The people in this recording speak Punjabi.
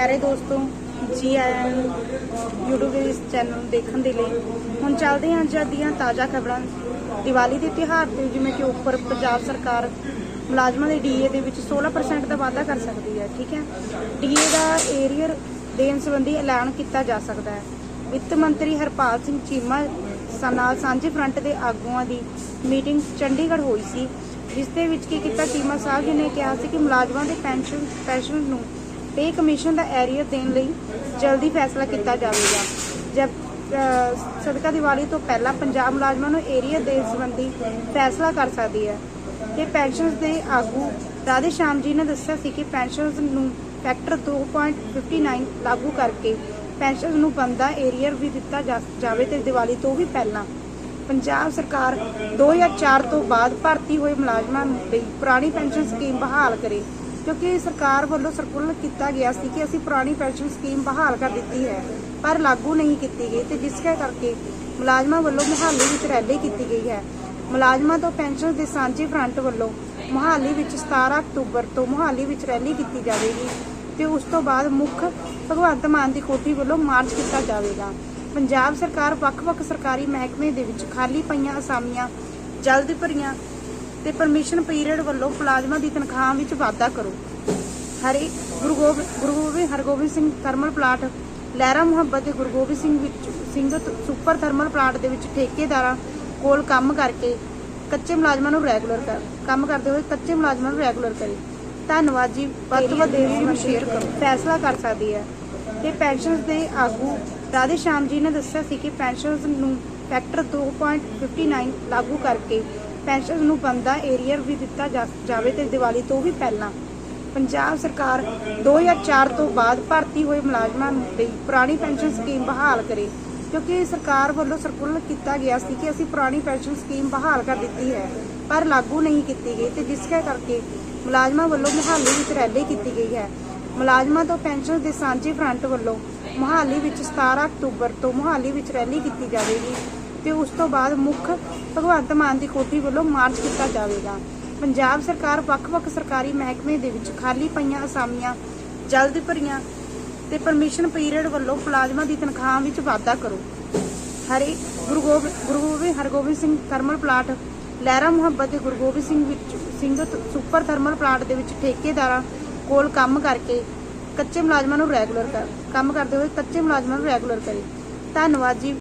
ਪਿਆਰੇ ਦੋਸਤੋ ਜੀ ਆਇਆਂ ਨੂੰ YouTube ਦੇ ਇਸ ਚੈਨਲ ਨੂੰ ਦੇਖਣ ਦੇ ਲਈ। ਹੁਣ ਚੱਲਦੇ ਹਾਂ ਅੱਜ ਦੀਆਂ ਤਾਜ਼ਾ ਖਬਰਾਂ। ਦੀਵਾਲੀ ਦੇ ਤਿਉਹਾਰ ਤੇ ਜਿਵੇਂ ਕਿ ਉੱਪਰ ਪੰਜਾਬ ਸਰਕਾਰ ਮੁਲਾਜ਼ਮਾਂ ਦੇ ਡੀਏ ਦੇ ਵਿੱਚ 16% ਦਾ ਵਾਧਾ ਕਰ ਸਕਦੀ ਹੈ, ਠੀਕ ਹੈ? ਡੀਏ ਦਾ ਏਰੀਅਰ ਦੇਣ ਸੰਬੰਧੀ ਐਲਾਨ ਕੀਤਾ ਜਾ ਸਕਦਾ ਹੈ। ਵਿੱਤ ਮੰਤਰੀ ਹਰਪਾਲ ਸਿੰਘ ਚੀਮਾ ਨਾਲ ਸਾਂਝੇ ਫਰੰਟ ਦੇ ਆਗੂਆਂ ਦੀ ਮੀਟਿੰਗ ਚੰਡੀਗੜ੍ਹ ਹੋਈ ਸੀ, ਜਿਸ ਦੇ ਵਿੱਚ ਕੀ ਕੀਤਾ, ਚੀਮਾ ਸਾਹਿਬ ਜੀ ਨੇ ਕਿਹਾ ਸੀ ਕਿ ਮੁਲਾਜ਼ਮਾਂ ਦੇ ਪੈਨਸ਼ਨ ਪੈਨਸ਼ਨ ਨੂੰ ਪੇ ਕਮਿਸ਼ਨ ਦਾ ਐਰੀਅਰ ਦੇਣ ਲਈ ਜਲਦੀ ਫੈਸਲਾ ਕੀਤਾ ਜਾਵੇਗਾ। ਜਦ ਅਹ, ਦੀਵਾਲੀ ਤੋਂ ਪਹਿਲਾਂ ਪੰਜਾਬ ਮੁਲਾਜ਼ਮਾਂ ਨੂੰ ਏਰੀਅਰ ਦੇਣ ਸੰਬੰਧੀ ਫੈਸਲਾ ਕਰ ਸਕਦੀ ਹੈ। ਤੇ ਪੈਨਸ਼ਨਸ ਦੇ ਆਗੂ ਰਾਧੇ ਸ਼ਾਮ ਜੀ ਨੇ ਦੱਸਿਆ ਸੀ ਕਿ ਪੈਨਸ਼ਨਸ ਨੂੰ ਫੈਕਟਰ 2.59 ਲਾਗੂ ਕਰਕੇ ਪੈਨਸ਼ਨਸ ਨੂੰ ਬੰਦਾ ਏਰੀਅਰ ਵੀ ਦਿੱਤਾ ਜਾਵੇ ਤੇ ਦੀਵਾਲੀ ਤੋਂ ਵੀ ਪਹਿਲਾਂ। ਪੰਜਾਬ ਸਰਕਾਰ 2004 ਤੋਂ ਬਾਅਦ ਭਰਤੀ ਹੋਏ ਮੁਲਾਜ਼ਮਾਂ ਲਈ ਪੁਰਾਣੀ ਪੈਨਸ਼ਨ ਸਕੀਮ ਬਹਾਲ ਕਰੇ। ਕਿਉਂਕਿ ਸਰਕਾਰ ਵੱਲੋਂ ਸਰਕੂਲਰ ਕੀਤਾ ਗਿਆ ਸੀ ਕਿ ਅਸੀਂ ਪੁਰਾਣੀ ਪੈਨਸ਼ਨ ਸਕੀਮ ਬਹਾਲ ਕਰ ਦਿੱਤੀ ਹੈ, ਪਰ ਲਾਗੂ ਨਹੀਂ ਕੀਤੀ ਗਈ ਤੇ ਜਿਸ ਕਰਕੇ ਮੁਲਾਜ਼ਮਾਂ ਵੱਲੋਂ ਮੁਹਾਲੀ ਵਿੱਚ ਰੈਲੀ ਕੀਤੀ ਗਈ ਹੈ। ਮੁਲਾਜ਼ਮਾਂ ਤੋਂ ਪੈਨਸ਼ਨ ਦੇ ਸਾਂਝੇ ਫਰੰਟ ਵੱਲੋਂ ਮੁਹਾਲੀ ਵਿੱਚ 17 ਅਕਤੂਬਰ ਤੋਂ ਮੁਹਾਲੀ ਵਿੱਚ ਰੈਲੀ ਕੀਤੀ ਜਾਵੇਗੀ ਤੇ ਉਸ ਤੋਂ ਬਾਅਦ ਮੁੱਖ ਭਗਵੰਤ ਮਾਨ ਦੀ ਕੋਠੀ ਵੱਲੋਂ ਮਾਰਚ ਕੀਤਾ ਜਾਵੇਗਾ। ਪੰਜਾਬ ਸਰਕਾਰ ਵੱਖ-ਵੱਖ ਸਰਕਾਰੀ ਮਹਿਕਮੇ ਦੇ ਵਿੱਚ ਖਾਲੀ ਪਈਆਂ ਅਸਾਮੀਆਂ, ਜਲਦ ਭਰੀਆਂ ਤੇ ਪਰਮਿਸ਼ਨ ਪੀਰੀਅਡ ਵੱਲੋਂ ਮੁਲਾਜ਼ਮਾਂ ਦੀ ਤਨਖਾਹ ਵਿੱਚ ਵਾਧਾ ਕਰੋ। ਹਰੀ ਗੁਰੂ ਗੋਬਿੰਦ ਗੁਰੂ ਗੋਬਿੰਦ ਹਰਗੋਬਿੰਦ ਸਿੰਘ ਥਰਮਲ ਪਲਾਂਟ ਲਹਿਰਾ ਮੁਹੱਬਤ ਦੇ ਗੁਰੂ ਗੋਬਿੰਦ ਸਿੰਘ ਵਿੱਚ ਸਿੰਘ ਸੁਪਰ ਥਰਮਲ ਪਲਾਂਟ ਦੇ ਵਿੱਚ ਠੇਕੇਦਾਰਾਂ ਕੋਲ ਕੰਮ ਕਰਕੇ ਕੱਚੇ ਮੁਲਾਜ਼ਮਾਂ ਨੂੰ ਰੈਗੂਲਰ ਕਰ ਕੰਮ ਕਰਦੇ ਹੋਏ ਕੱਚੇ ਮੁਲਾਜ਼ਮਾਂ ਨੂੰ ਰੈਗੂਲਰ ਕਰੇ। ਧੰਨਵਾਦ ਜੀ। ਵੱਧ ਤੋਂ ਵੱਧ ਨੂੰ ਸ਼ੇਅਰ ਕਰੋ। ਫੈਸਲਾ ਕਰ ਸਕਦੀ ਹੈ। ਤੇ ਪੈਨਸ਼ਨਸ ਦੇ ਆਗੂ ਰਾਧੇ ਸ਼ਾਮ ਜੀ ਨੇ ਦੱਸਿਆ ਸੀ ਕਿ ਪੈਨਸ਼ਨਸ ਨੂੰ ਫੈਕਟਰ 2.59 ਲਾਗੂ ਕਰਕੇ ਪੈਨਸ਼ਨਸ ਨੂੰ ਬੰਦਾ ਏਰੀਅਰ ਵੀ ਦਿੱਤਾ ਜਾ- ਜਾਵੇ ਤੇ ਦੀਵਾਲੀ ਤੋਂ ਵੀ ਪਹਿਲਾਂ। ਪੰਜਾਬ ਸਰਕਾਰ 2004 ਤੋਂ ਬਾਅਦ ਭਰਤੀ ਹੋਏ ਮੁਲਾਜ਼ਮਾਂ ਲਈ ਪੁਰਾਣੀ ਪੈਨਸ਼ਨ ਸਕੀਮ ਬਹਾਲ ਕਰੇ, ਕਿਉਂਕਿ ਸਰਕਾਰ ਵੱਲੋਂ ਸਰਕੂਲਰ ਕੀਤਾ ਗਿਆ ਸੀ ਕਿ ਅਸੀਂ ਪੁਰਾਣੀ ਪੈਨਸ਼ਨ ਸਕੀਮ ਬਹਾਲ ਕਰ ਦਿੱਤੀ ਹੈ, ਪਰ ਲਾਗੂ ਨਹੀਂ ਕੀਤੀ ਗਈ ਤੇ ਜਿਸ ਕਰਕੇ ਮੁਲਾਜ਼ਮਾਂ ਵੱਲੋਂ ਮੁਹਾਲੀ ਵਿੱਚ ਰੈਲੀ ਕੀਤੀ ਗਈ ਹੈ। ਮੁਲਾਜ਼ਮਾਂ ਤੋਂ ਪੈਨਸ਼ਨ ਦੇ ਸਾਂਝੇ ਫਰੰਟ ਵੱਲੋਂ ਮੁਹਾਲੀ ਵਿੱਚ 17 ਅਕਤੂਬਰ ਤੋਂ ਮੁਹਾਲੀ ਵਿੱਚ ਰੈਲੀ ਕੀਤੀ ਜਾਵੇਗੀ। ਤੇ ਉਸ ਤੋਂ ਬਾਅਦ ਮੁੱਖ ਭਗਵੰਤ ਮਾਨ ਦੀ ਕੋਠੀ ਵੱਲੋਂ ਮਾਰਚ ਕੀਤਾ ਜਾਵੇਗਾ। ਪੰਜਾਬ ਸਰਕਾਰ ਵੱਖ-ਵੱਖ ਸਰਕਾਰੀ ਮਹਿਕਮੇ ਦੇ ਵਿੱਚ ਖਾਲੀ ਪਈਆਂ ਅਸਾਮੀਆਂ, ਜਲਦ ਭਰੀਆਂ ਤੇ ਪਰਮਿਸ਼ਨ ਪੀਰੀਅਡ ਵੱਲੋਂ ਮੁਲਾਜ਼ਮਾਂ ਦੀ ਤਨਖਾਹ ਵਿੱਚ ਵਾਧਾ ਕਰੋ। ਹਰੀ, ਗੁਰੂ ਗੋਬਿੰਦ ਗੁਰੂ ਗੋਬਿੰਦ ਹਰਗੋਬਿੰਦ ਸਿੰਘ ਥਰਮਲ ਪਲਾਂਟ, ਲਹਿਰਾ ਮੁਹੱਬਤ ਦੇ ਗੁਰੂ ਗੋਬਿੰਦ ਸਿੰਘ ਵਿੱਚ, ਸਿੰਘ ਸੁਪਰ ਥਰਮਲ ਪਲਾਂਟ ਦੇ ਵਿੱਚ ਠੇਕੇਦਾਰਾਂ ਕੋਲ ਕੰਮ ਕਰਕੇ ਕੱਚੇ ਮੁਲਾਜ਼ਮਾਂ ਨੂੰ ਰੈਗੂਲਰ ਕਰ, ਕੰਮ ਕਰਦੇ ਹੋਏ ਕੱਚੇ ਮੁਲਾਜ਼ਮਾਂ ਨੂੰ ਰੈਗੂਲਰ ਕਰੇ। ਧੰਨਵਾਦ ਜੀ।